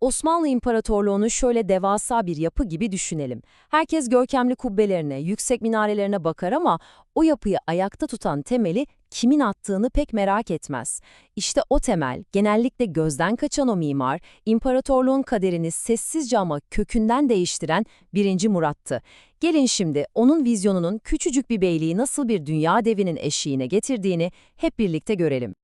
Osmanlı İmparatorluğu'nu şöyle devasa bir yapı gibi düşünelim. Herkes görkemli kubbelerine, yüksek minarelerine bakar ama o yapıyı ayakta tutan temeli kimin attığını pek merak etmez. İşte o temel, genellikle gözden kaçan o mimar, imparatorluğun kaderini sessizce ama kökünden değiştiren 1. Murat'tı. Gelin şimdi onun vizyonunun küçücük bir beyliği nasıl bir dünya devinin eşiğine getirdiğini hep birlikte görelim.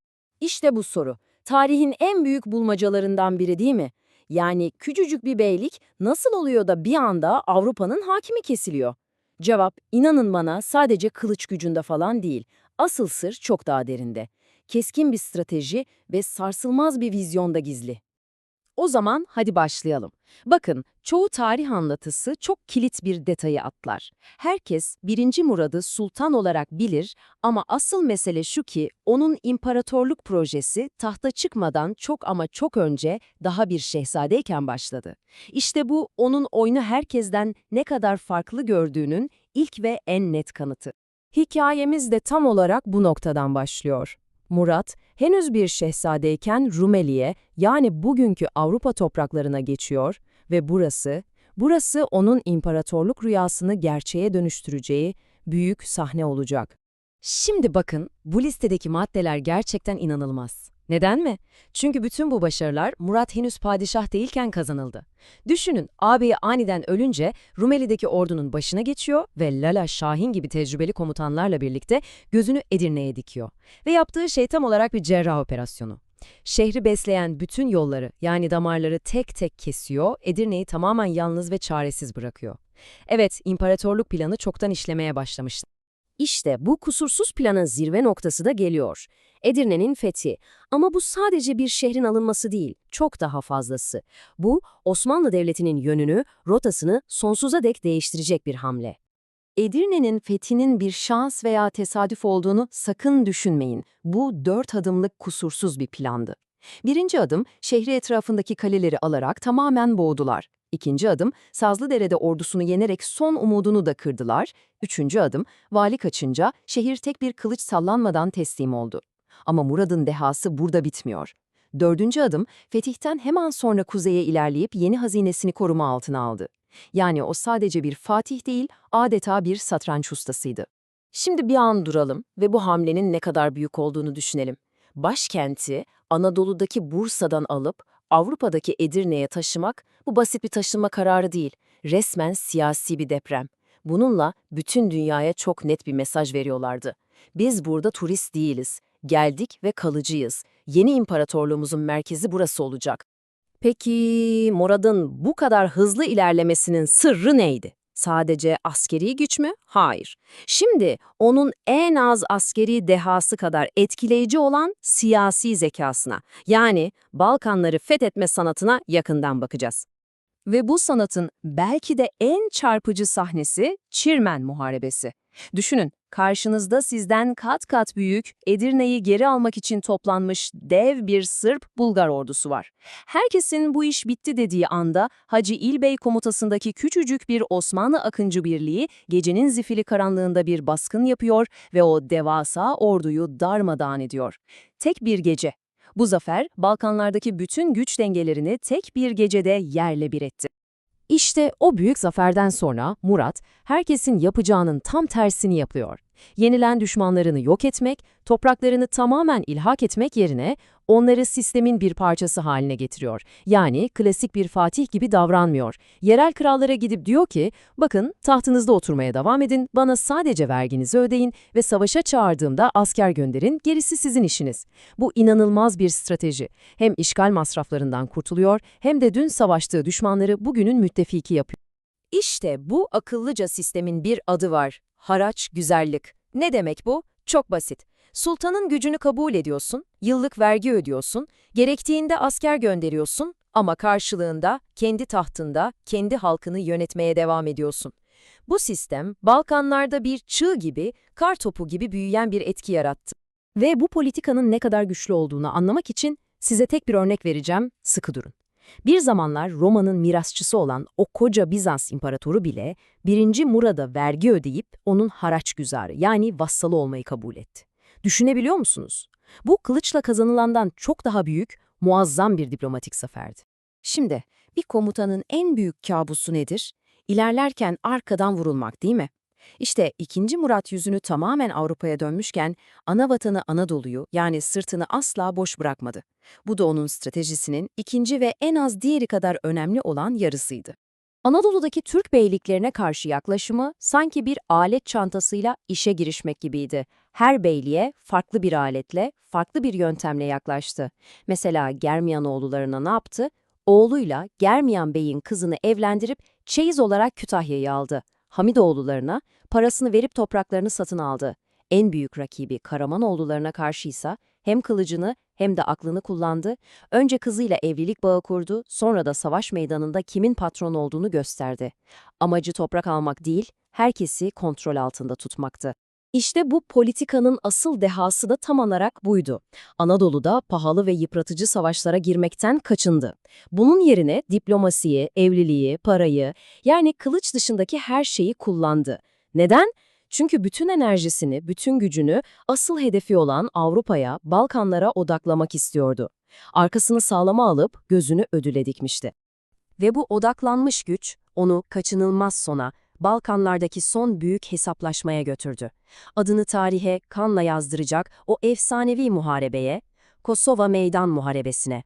İşte bu soru. Tarihin en büyük bulmacalarından biri değil mi? Yani küçücük bir beylik nasıl oluyor da bir anda Avrupa'nın hakimi kesiliyor? Cevap, inanın bana sadece kılıç gücünde falan değil. Asıl sır çok daha derinde. Keskin bir strateji ve sarsılmaz bir vizyonda gizli. O zaman hadi başlayalım. Bakın, çoğu tarih anlatısı çok kilit bir detayı atlar. Herkes 1. Murad'ı sultan olarak bilir ama asıl mesele şu ki onun imparatorluk projesi tahta çıkmadan çok ama çok önce daha bir şehzadeyken başladı. İşte bu onun oyunu herkesten ne kadar farklı gördüğünün ilk ve en net kanıtı. Hikayemiz de tam olarak bu noktadan başlıyor. Murat, henüz bir şehzadeyken Rumeli'ye yani bugünkü Avrupa topraklarına geçiyor ve burası, burası onun imparatorluk rüyasını gerçeğe dönüştüreceği büyük sahne olacak. Şimdi bakın, bu listedeki maddeler gerçekten inanılmaz. Neden mi? Çünkü bütün bu başarılar Murat henüz padişah değilken kazanıldı. Düşünün, ağabeyi aniden ölünce Rumeli'deki ordunun başına geçiyor ve Lala Şahin gibi tecrübeli komutanlarla birlikte gözünü Edirne'ye dikiyor. Ve yaptığı şey tam olarak bir cerrah operasyonu. Şehri besleyen bütün yolları yani damarları tek tek kesiyor, Edirne'yi tamamen yalnız ve çaresiz bırakıyor. Evet, imparatorluk planı çoktan işlemeye başlamıştı. İşte bu kusursuz planın zirve noktası da geliyor. Edirne'nin fethi. Ama bu sadece bir şehrin alınması değil, çok daha fazlası. Bu, Osmanlı Devleti'nin yönünü, rotasını sonsuza dek değiştirecek bir hamle. Edirne'nin fethinin bir şans veya tesadüf olduğunu sakın düşünmeyin. Bu dört adımlık kusursuz bir plandı. Birinci adım, şehri etrafındaki kaleleri alarak tamamen boğdular. İkinci adım, Sazlıdere'de ordusunu yenerek son umudunu da kırdılar. Üçüncü adım, vali kaçınca şehir tek bir kılıç sallanmadan teslim oldu. Ama Murad'ın dehası burada bitmiyor. Dördüncü adım, fetihten hemen sonra kuzeye ilerleyip yeni hazinesini koruma altına aldı. Yani o sadece bir fatih değil, adeta bir satranç ustasıydı. Şimdi bir an duralım ve bu hamlenin ne kadar büyük olduğunu düşünelim. Başkenti Anadolu'daki Bursa'dan alıp Avrupa'daki Edirne'ye taşımak bu basit bir taşınma kararı değil, resmen siyasi bir deprem. Bununla bütün dünyaya çok net bir mesaj veriyorlardı. Biz burada turist değiliz, geldik ve kalıcıyız. Yeni imparatorluğumuzun merkezi burası olacak. Peki Murad'ın bu kadar hızlı ilerlemesinin sırrı neydi? Sadece askeri güç mü? Hayır. Şimdi onun en az askeri dehası kadar etkileyici olan siyasi zekasına, yani Balkanları fethetme sanatına yakından bakacağız. Ve bu sanatın belki de en çarpıcı sahnesi Çirmen Muharebesi. Düşünün, karşınızda sizden kat kat büyük, Edirne'yi geri almak için toplanmış dev bir Sırp-Bulgar ordusu var. Herkesin bu iş bitti dediği anda Hacı İlbey komutasındaki küçücük bir Osmanlı Akıncı Birliği gecenin zifiri karanlığında bir baskın yapıyor ve o devasa orduyu darmadağın ediyor. Tek bir gece. Bu zafer, Balkanlardaki bütün güç dengelerini tek bir gecede yerle bir etti. İşte o büyük zaferden sonra Murat, herkesin yapacağının tam tersini yapıyor. Yenilen düşmanlarını yok etmek, topraklarını tamamen ilhak etmek yerine onları sistemin bir parçası haline getiriyor. Yani klasik bir fatih gibi davranmıyor. Yerel krallara gidip diyor ki, bakın tahtınızda oturmaya devam edin, bana sadece verginizi ödeyin ve savaşa çağırdığımda asker gönderin, gerisi sizin işiniz. Bu inanılmaz bir strateji. Hem işgal masraflarından kurtuluyor hem de dün savaştığı düşmanları bugünün müttefiki yapıyor. İşte bu akıllıca sistemin bir adı var. Haraç güzellik. Ne demek bu? Çok basit. Sultanın gücünü kabul ediyorsun, yıllık vergi ödüyorsun, gerektiğinde asker gönderiyorsun ama karşılığında kendi tahtında kendi halkını yönetmeye devam ediyorsun. Bu sistem Balkanlarda bir çığ gibi, kar topu gibi büyüyen bir etki yarattı. Ve bu politikanın ne kadar güçlü olduğunu anlamak için size tek bir örnek vereceğim, sıkı durun. Bir zamanlar Roma'nın mirasçısı olan o koca Bizans imparatoru bile 1. Murad'a vergi ödeyip onun haraç güzarı yani vassalı olmayı kabul etti. Düşünebiliyor musunuz? Bu kılıçla kazanılandan çok daha büyük, muazzam bir diplomatik zaferdi. Şimdi bir komutanın en büyük kabusu nedir? İlerlerken arkadan vurulmak değil mi? İşte 2. Murat yüzünü tamamen Avrupa'ya dönmüşken ana vatanı Anadolu'yu yani sırtını asla boş bırakmadı. Bu da onun stratejisinin ikinci ve en az diğeri kadar önemli olan yarısıydı. Anadolu'daki Türk beyliklerine karşı yaklaşımı sanki bir alet çantasıyla işe girişmek gibiydi. Her beyliğe farklı bir aletle, farklı bir yöntemle yaklaştı. Mesela Germiyanoğullarına ne yaptı? Oğluyla Germiyan Bey'in kızını evlendirip çeyiz olarak Kütahya'yı aldı. Hamidoğullarına parasını verip topraklarını satın aldı. En büyük rakibi Karamanoğullarına karşıysa hem kılıcını hem de aklını kullandı. Önce kızıyla evlilik bağı kurdu, sonra da savaş meydanında kimin patron olduğunu gösterdi. Amacı toprak almak değil, herkesi kontrol altında tutmaktı. İşte bu politikanın asıl dehası da tam olarak buydu. Anadolu'da pahalı ve yıpratıcı savaşlara girmekten kaçındı. Bunun yerine diplomasiyi, evliliği, parayı, yani kılıç dışındaki her şeyi kullandı. Neden? Çünkü bütün enerjisini, bütün gücünü asıl hedefi olan Avrupa'ya, Balkanlara odaklamak istiyordu. Arkasını sağlama alıp gözünü ödüle dikmişti. Ve bu odaklanmış güç onu kaçınılmaz sona, Balkanlardaki son büyük hesaplaşmaya götürdü. Adını tarihe kanla yazdıracak o efsanevi muharebeye, Kosova Meydan Muharebesi'ne.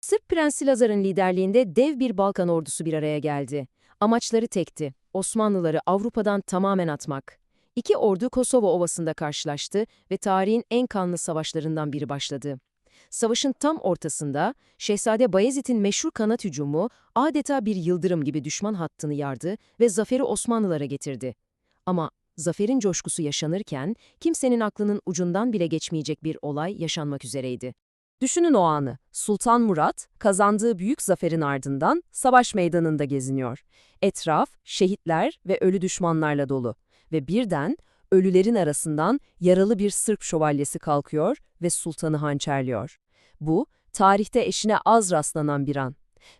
Sırp Prensi Lazar'ın liderliğinde dev bir Balkan ordusu bir araya geldi. Amaçları tekti, Osmanlıları Avrupa'dan tamamen atmak. İki ordu Kosova Ovası'nda karşılaştı ve tarihin en kanlı savaşlarından biri başladı. Savaşın tam ortasında Şehzade Bayezid'in meşhur kanat hücumu adeta bir yıldırım gibi düşman hattını yardı ve zaferi Osmanlılara getirdi. Ama zaferin coşkusu yaşanırken kimsenin aklının ucundan bile geçmeyecek bir olay yaşanmak üzereydi. Düşünün o anı. Sultan Murat, kazandığı büyük zaferin ardından savaş meydanında geziniyor. Etraf, şehitler ve ölü düşmanlarla dolu. Ve birden ölülerin arasından yaralı bir Sırp şövalyesi kalkıyor ve sultanı hançerliyor. Bu, tarihte eşine az rastlanan bir an.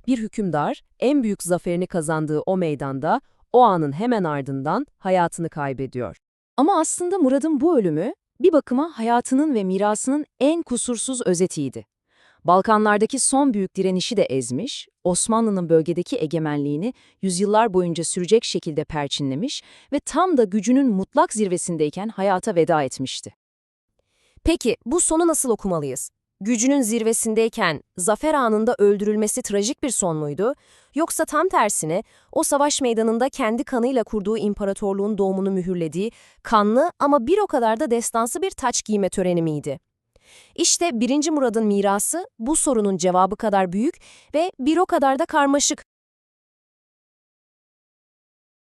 Bir hükümdar, en büyük zaferini kazandığı o meydanda, o anın hemen ardından hayatını kaybediyor. Ama aslında Murad'ın bu ölümü, bir bakıma hayatının ve mirasının en kusursuz özetiydi. Balkanlardaki son büyük direnişi de ezmiş, Osmanlı'nın bölgedeki egemenliğini yüzyıllar boyunca sürecek şekilde perçinlemiş ve tam da gücünün mutlak zirvesindeyken hayata veda etmişti. Peki bu sonu nasıl okumalıyız? Gücünün zirvesindeyken zafer anında öldürülmesi trajik bir son muydu? Yoksa tam tersine o savaş meydanında kendi kanıyla kurduğu imparatorluğun doğumunu mühürlediği kanlı ama bir o kadar da destansı bir taç giyme töreni miydi? İşte 1. Murad'ın mirası bu sorunun cevabı kadar büyük ve bir o kadar da karmaşık.